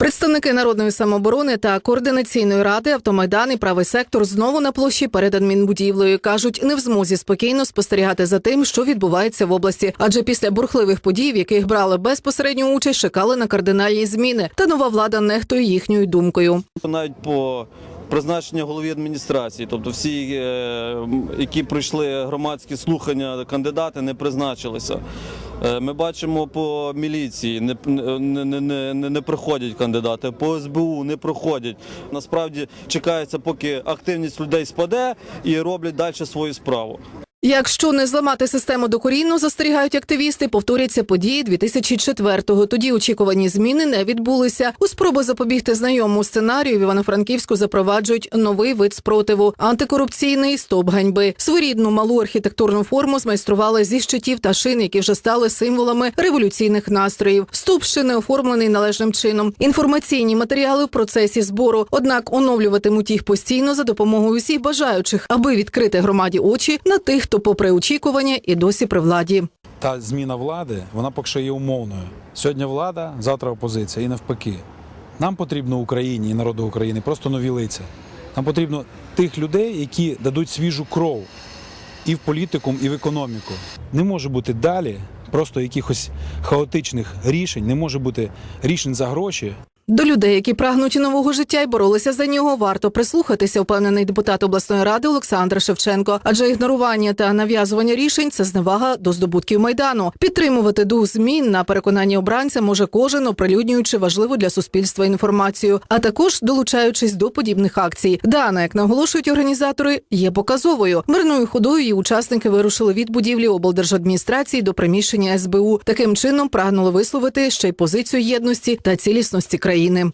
Представники народної самооборони та координаційної ради автомайдан і правий сектор знову на площі перед адмінбудівлею кажуть, не в змозі спокійно спостерігати за тим, що відбувається в області. Адже після бурхливих подій, в яких брали безпосередню участь, чекали на кардинальні зміни. Та нова влада нехтує їхньою думкою. навіть по призначенню голові адміністрації, тобто всі, е, які пройшли громадські слухання, кандидати не призначилися. Е, Ми бачимо по міліції, не, не, не, не приходять кандидати, по СБУ не проходять. Насправді чекається, поки активність людей спаде і роблять далі свою справу. Якщо не зламати систему докорінно, застерігають активісти, повторяться події 2004-го. Тоді очікувані зміни не відбулися. У спробу запобігти знайомому сценарію в Івано-Франківську запроваджують новий вид спротиву антикорупційний стоп ганьби. Своєрідну малу архітектурну форму змайстрували зі щитів та шин, які вже стали символами революційних настроїв. Стовп шини оформлений належним чином. Інформаційні матеріали в процесі збору. Однак оновлюватимуть їх постійно за допомогою всіх бажаючих, аби відкрити громаді очі на тих, хто, попри очікування, і досі при владі. та зміна влади, вона поки що є умовною. Сьогодні влада, завтра опозиція і навпаки. Нам потрібно Україні і народу України просто нові лиця. Нам потрібно тих людей, які дадуть свіжу кров і в політикум, і в економіку. Не може бути далі просто якихось хаотичних рішень, не може бути рішень за гроші, До людей, які прагнуть нового життя і боролися за нього, варто прислухатися, впевнений депутат обласної ради Олександр Шевченко. Адже ігнорування та нав'язування рішень це зневага до здобутків майдану. Підтримувати дух змін на переконання обранця може кожен, оприлюднюючи важливу для суспільства інформацію, а також долучаючись до подібних акцій. Дана, як наголошують організатори, є показовою. Мирною ходою її учасники вирушили від будівлі облдержадміністрації до приміщення СБУ. Таким чином прагнули висловити ще й позицію єдності та цілісності країни. України.